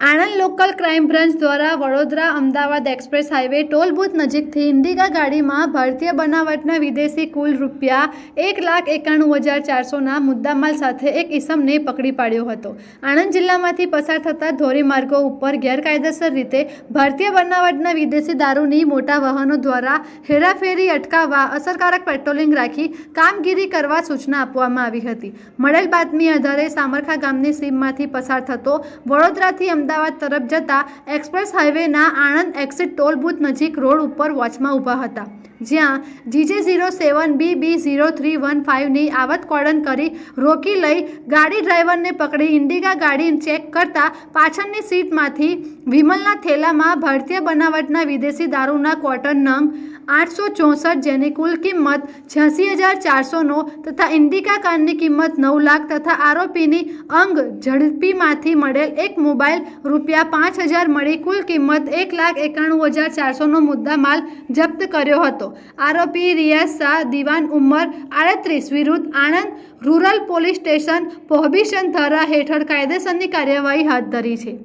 Anand local crime branch દ્વારા Vadodara Ahmedabad express highway toll booth નજીકથી Indica ગાડીમાં ભારતીય બનાવટના વિદેશી કુલ રૂપિયા એક લાખ એકાણું હજાર ચારસોના મુદ્દામાલ સાથે એક ઇસમને પકડી પાડ્યો હતો. આણંદ જિલ્લામાંથી પસાર થતા ધોરીમાર્ગો ઉપર ગેરકાયદેસર રીતે ભારતીય બનાવટના વિદેશી દારૂની મોટા વાહનો દ્વારા હેરાફેરી અટકાવવા અસરકારક પેટ્રોલિંગ રાખી કામગીરી કરવા સૂચના આપવામાં આવી હતી. મળેલ બાતમી આધારે સામરખા ગામની સીમમાંથી પસાર થતો વડોદરાથી અમદાવાદ તરફ જતા એક્સપ્રેસ હાઈવેના આણંદ એક્સિટ ટોલ બૂથ નજીક રોડ ઉપર વોચમાં ઊભા હતા. જ્યાં GJ zero seven B B zero three one ફાઇવની આવત કોર્ડન કરી રોકી લઈ ગાડી ડ્રાઈવરને પકડી ઇન્ડિકા ગાડી ચેક કરતા પાછળની સીટમાંથી વિમલના થેલામાં ભારતીય બનાવટના વિદેશી દારૂના કોટન નંગ આઠસો ચોસઠ જેની કુલ કિંમત છ્યાસી હજાર ચારસોનો તથા ઇન્ડિકા કારની કિંમત નવ લાખ તથા આરોપીની અંગ ઝડપીમાંથી મળેલ એક મોબાઈલ રૂપિયા પાંચ હજાર મળી કુલ કિંમત એક લાખ એકાણું હજાર ચારસોનો મુદ્દા માલ જપ્ત કર્યો આરોપી રિયાઝ શાહ, દિવાન ઉંમર, આડત્રીસ વિરુદ્ધ Anand rural police station prohibition ધારા હેઠળ કાયદેસરની કાર્યવાહી હાથ ધરી છે.